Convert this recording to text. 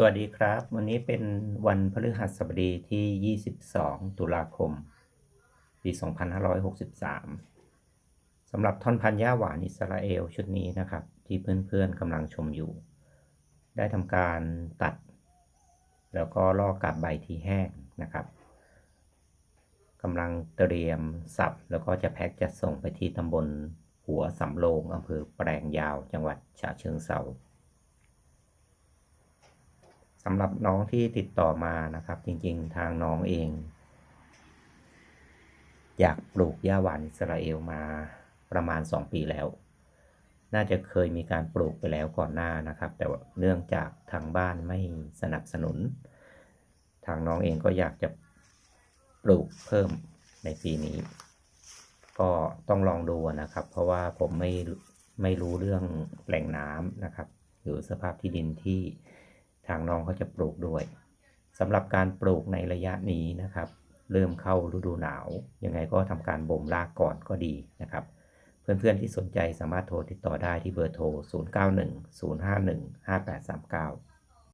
สวัสดีครับ วันนี้เป็นวันพฤหัสบดีที่ 22 ตุลาคม ปี 2563 สำหรับท่อนพันธุ์หญ้าหวานอิสราเอลชุดนี้นะครับ ที่เพื่อนๆกำลังชมอยู่ ได้ทำการตัด แล้วก็ลอกกับใบที่แห้งนะครับกำลังเตรียมสับ แล้วก็จะแพ็คจัดส่งไปที่ตำบลหัวสำโรงอำเภอแปลงยาวจังหวัดฉะเชิงเทรา สำหรับน้องที่ติดต่อมานะครับ จริงๆทางน้องเอง อยากปลูกหญ้าหวานอิสราเอลมาประมาณ 2 ปีแล้ว น่าจะเคยมีการปลูกไปแล้วก่อนหน้านะครับ แต่ว่าเนื่องจากทางบ้านไม่สนับสนุน ทางน้องเองก็อยากจะปลูกเพิ่มในปีนี้ ก็ต้องลองดูนะครับ เพราะว่าผมไม่ไม่รู้เรื่องแหล่งน้ำนะครับ หรือสภาพที่ดินที่ ทางน้องเขาจะปลูกด้วยสำหรับการปลูกในระยะนี้นะครับ เริ่มเข้าฤดูหนาว ยังไงก็ทำการบ่มรากก่อนก็ดีนะครับ เพื่อนๆที่สนใจสามารถโทรติดต่อได้ที่เบอร์โทร 0910515839